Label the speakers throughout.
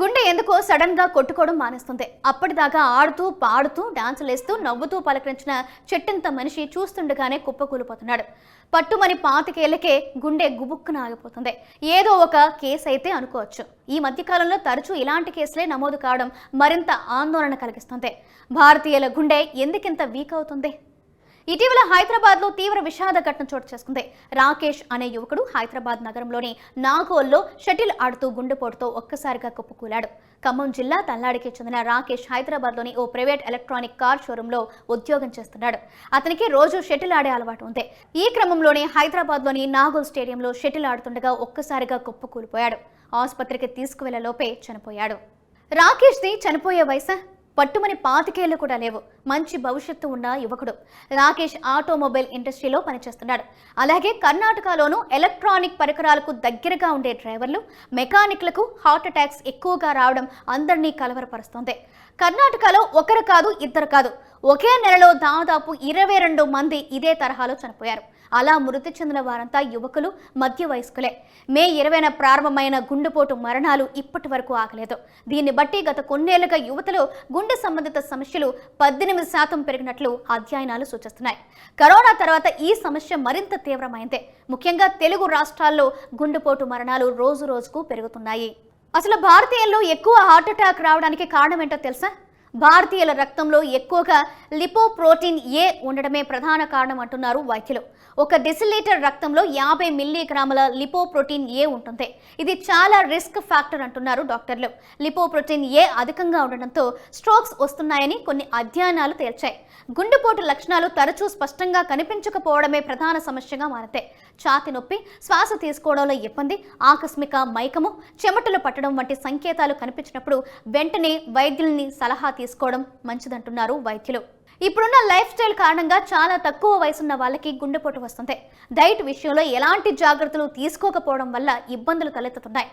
Speaker 1: గుండె ఎందుకో సడన్గా కొట్టుకోవడం మానేస్తుంది. అప్పటిదాకా ఆడుతూ పాడుతూ డాన్సులు వేస్తూ నవ్వుతూ పలకరించిన చెట్టింత మనిషి చూస్తుండగానే కుప్పకూలిపోతున్నాడు. పట్టుమని పాతికేళ్ళకే గుండె గుబుక్కున ఆగిపోతుంది. ఏదో ఒక కేసు అయితే అనుకోవచ్చు. ఈ మధ్యకాలంలో తరచూ ఇలాంటి కేసులే నమోదు కావడం మరింత ఆందోళన కలిగిస్తుంది. భారతీయుల గుండె ఎందుకింత వీక్ అవుతుంది? ఇటీవల హైదరాబాద్లో తీవ్ర విషాద ఘటన చోటు చేసుకుంది. రాకేష్ అనే యువకుడు హైదరాబాద్ నగరంలోని నాగోల్లో షటిల్ ఆడుతూ గుండెపోటుతో ఒక్కసారిగా కుప్పకూలాడు. ఖమ్మం జిల్లా తల్లాడికి చెందిన రాకేష్ హైదరాబాద్లోని ఓ ప్రైవేట్ ఎలక్ట్రానిక్ కార్ షోరూంలో ఉద్యోగం చేస్తున్నాడు. అతనికి రోజు షటిల్ ఆడే అలవాటు ఉంది. ఈ క్రమంలోనే హైదరాబాద్లోని నాగోల్ స్టేడియంలో షటిల్ ఆడుతుండగా ఒక్కసారిగా కుప్పకూలిపోయాడు. ఆసుపత్రికి తీసుకువెళ్ళలోపే చనిపోయాడు. రాకేష్ది చనిపోయే వయసు? పట్టుమని పాతికేళ్ళు కూడా లేవు. మంచి భవిష్యత్తు ఉన్న యువకుడు. రాకేష్ ఆటోమొబైల్ ఇండస్ట్రీలో పనిచేస్తున్నాడు. అలాగే కర్ణాటకలోనూ ఎలక్ట్రానిక్ పరికరాలకు దగ్గరగా ఉండే డ్రైవర్లు మెకానిక్లకు హార్ట్ అటాక్స్ ఎక్కువగా రావడం అందరినీ కలవరపరుస్తోంది. కర్ణాటకలో ఒకరు కాదు ఇద్దరు కాదు. ఒకే నెలలో దాదాపు ఇరవై రెండు మంది ఇదే తరహాలో చనిపోయారు. అలా మృతి చెందిన వారంతా యువకులు మధ్య వయస్కులే మే ఇరవైన ప్రారంభమైన గుండెపోటు మరణాలు ఇప్పటి వరకు ఆగలేదు. దీన్ని బట్టి గత కొన్నేళ్ళుగా యువతలో గుండె సంబంధిత సమస్యలు పద్దెనిమిది శాతం పెరిగినట్లు అధ్యయనాలు సూచిస్తున్నాయి. కరోనా తర్వాత ఈ సమస్య మరింత తీవ్రమైందే. ముఖ్యంగా తెలుగు రాష్ట్రాల్లో గుండెపోటు మరణాలు రోజు రోజుకు పెరుగుతున్నాయి. అసలు భారతీయుల్లో ఎక్కువ హార్ట్ అటాక్ రావడానికి కారణం ఏంటో తెలుసా? భారతీయుల రక్తంలో ఎక్కువగా లిపోప్రోటీన్ ఏ ఉండడమే ప్రధాన కారణం అంటున్నారు వైద్యులు. ఒక డెసిలీటర్ రక్తంలో యాభై మిల్లీగ్రాముల లిపోప్రోటీన్ ఏ ఉంటుంది. ఇది చాలా రిస్క్ ఫ్యాక్టర్ అంటున్నారు డాక్టర్లు. లిపోప్రోటీన్ ఏ అధికంగా ఉండడంతో స్ట్రోక్స్ వస్తున్నాయని కొన్ని అధ్యయనాలు తేల్చాయి. గుండెపోటు లక్షణాలు తరచూ స్పష్టంగా కనిపించకపోవడమే ప్రధాన సమస్యగా మారతాయి ఛాతి నొప్పి శ్వాస తీసుకోవడంలో ఇబ్బంది ఆకస్మిక మైకము చెమటలు పట్టడం వంటి సంకేతాలు కనిపించినప్పుడు వెంటనే వైద్యుల్ని సలహా తీసుకోవడం మంచిదంటున్నారు వైద్యులు. ఇప్పుడున్న లైఫ్ స్టైల్ కారణంగా చాలా తక్కువ వయసున్న వాళ్ళకి గుండెపోటు వస్తుంది. డైట్ విషయంలో ఎలాంటి జాగ్రత్తలు తీసుకోకపోవడం వల్ల ఇబ్బందులు తలెత్తుతున్నాయి.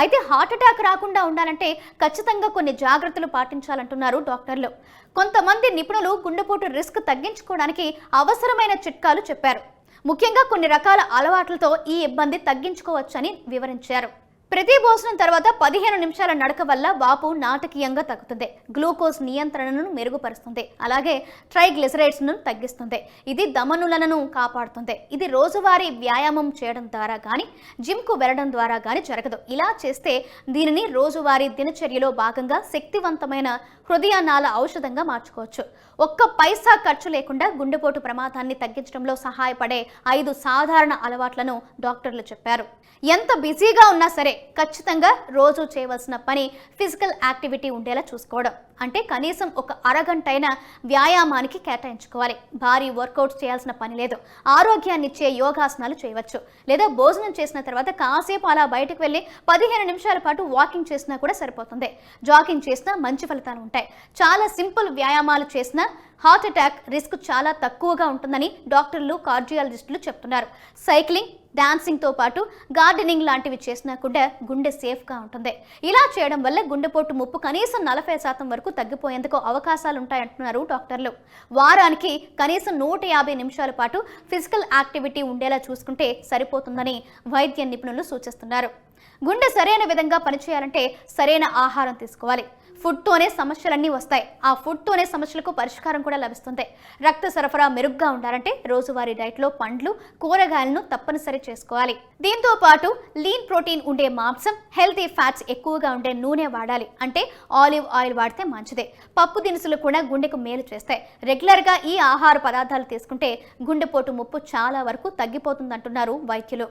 Speaker 1: అయితే హార్ట్ అటాక్ రాకుండా ఉండాలంటే ఖచ్చితంగా కొన్ని జాగ్రత్తలు పాటించాలంటున్నారు డాక్టర్లు. కొంతమంది నిపుణులు గుండెపోటు రిస్క్ తగ్గించుకోవడానికి అవసరమైన చిట్కాలు చెప్పారు. ముఖ్యంగా కొన్ని రకాల అలవాట్లతో ఈ ఇబ్బంది తగ్గించుకోవచ్చని వివరించారు. ప్రతి భోజనం తర్వాత పదిహేను నిమిషాల నడక వల్ల వాపు నాటకీయంగా తగ్గుతుంది. గ్లూకోజ్ నియంత్రణను మెరుగుపరుస్తుంది. అలాగే ట్రైగ్లిసరైడ్స్ను తగ్గిస్తుంది. ఇది దమనులను కాపాడుతుంది. ఇది రోజువారీ వ్యాయామం చేయడం ద్వారా కానీ జిమ్కు వెళ్ళడం ద్వారా కానీ జరగదు. ఇలా చేస్తే దీనిని రోజువారీ దినచర్యలో భాగంగా శక్తివంతమైన హృదయానాల ఔషధంగా మార్చుకోవచ్చు. ఒక్క పైసా ఖర్చు లేకుండా గుండెపోటు ప్రమాదాన్ని తగ్గించడంలో సహాయపడే ఐదు సాధారణ అలవాట్లను డాక్టర్లు చెప్పారు. ఎంత బిజీగా ఉన్నా సరే ఖచ్చితంగా రోజు చేయవలసిన పని ఫిజికల్ యాక్టివిటీ ఉండేలా చూసుకోవడం. అంటే కనీసం ఒక అరగంట అయినా వ్యాయామానికి కేటాయించుకోవాలి. భారీ వర్కౌట్స్ చేయాల్సిన పని లేదు. ఆరోగ్యాన్ని ఇచ్చే యోగాసనాలు చేయవచ్చు. లేదా భోజనం చేసిన తర్వాత కాసేపు అలా బయటకు వెళ్ళి పదిహేను నిమిషాల పాటు వాకింగ్ చేసినా కూడా సరిపోతుంది. జాగింగ్ చేసినా మంచి ఫలితాలు ఉంటాయి. చాలా సింపుల్ వ్యాయామాలు చేసినా హార్ట్ అటాక్ రిస్క్ చాలా తక్కువగా ఉంటుందని డాక్టర్లు కార్డియాలజిస్టులు చెప్తున్నారు. సైక్లింగ్ డాన్సింగ్తో పాటు గార్డెనింగ్ లాంటివి చేసినా కూడా గుండె సేఫ్గా ఉంటుంది. ఇలా చేయడం వల్ల గుండెపోటు ముప్పు కనీసం నలభై శాతం వరకు తగ్గిపోయేందుకు అవకాశాలు ఉంటాయంటున్నారు డాక్టర్లు. వారానికి కనీసం నూట యాభై నిమిషాల పాటు ఫిజికల్ యాక్టివిటీ ఉండేలా చూసుకుంటే సరిపోతుందని వైద్య నిపుణులు సూచిస్తున్నారు. గుండె సరైన విధంగా పనిచేయాలంటే సరైన ఆహారం తీసుకోవాలి. ఫుడ్తోనే సమస్యలన్నీ వస్తాయి. ఆ ఫుడ్తోనే సమస్యలకు పరిష్కారం కూడా లభిస్తుంది. రక్త సరఫరా మెరుగ్గా ఉండాలంటే రోజువారీ డైట్లో పండ్లు కూరగాయలను తప్పనిసరి చేసుకోవాలి. దీంతో పాటు లీన్ ప్రోటీన్ ఉండే మాంసం హెల్తీ ఫ్యాట్స్ ఎక్కువగా ఉండే నూనె వాడాలి. అంటే ఆలివ్ ఆయిల్ వాడితే మంచిదే. పప్పు దినుసులు కూడా గుండెకు మేలు చేస్తాయి. రెగ్యులర్గా ఈ ఆహార పదార్థాలు తీసుకుంటే గుండెపోటు ముప్పు చాలా వరకు తగ్గిపోతుందంటున్నారు వైద్యులు.